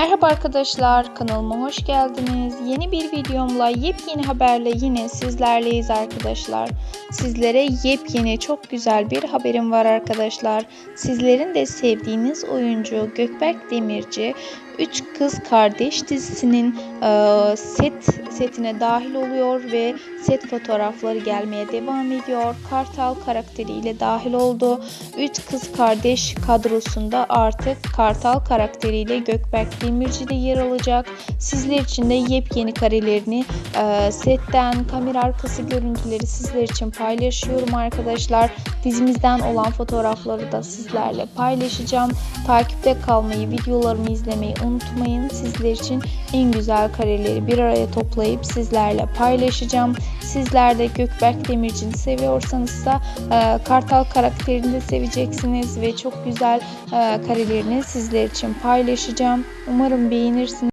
Merhaba arkadaşlar, kanalıma hoş geldiniz. Yeni bir videomla, yepyeni haberle yine sizlerleyiz arkadaşlar. Sizlere yepyeni, çok güzel bir haberim var arkadaşlar. Sizlerin de sevdiğiniz oyuncu Gökberk Demirci, Üç Kız Kardeş dizisinin e, set setine dahil oluyor ve set fotoğrafları gelmeye devam ediyor. Kartal karakteriyle dahil oldu. Üç Kız Kardeş kadrosunda artık Kartal karakteriyle Gökberk Demirci de yer alacak. Sizler için de yepyeni karelerini e, setten, kamera arkası görüntüleri sizler için paylaşıyorum arkadaşlar. Dizimizden olan fotoğrafları da sizlerle paylaşacağım. Takipte kalmayı, videolarımı izlemeyi unutmayın. Sizler için en güzel kareleri bir araya toplayıp sizlerle paylaşacağım. Sizler de Gökberk Demirci'ni seviyorsanız da e, Kartal karakterini de seveceksiniz ve çok güzel e, karelerini sizler için paylaşacağım. Umarım beğenirsiniz.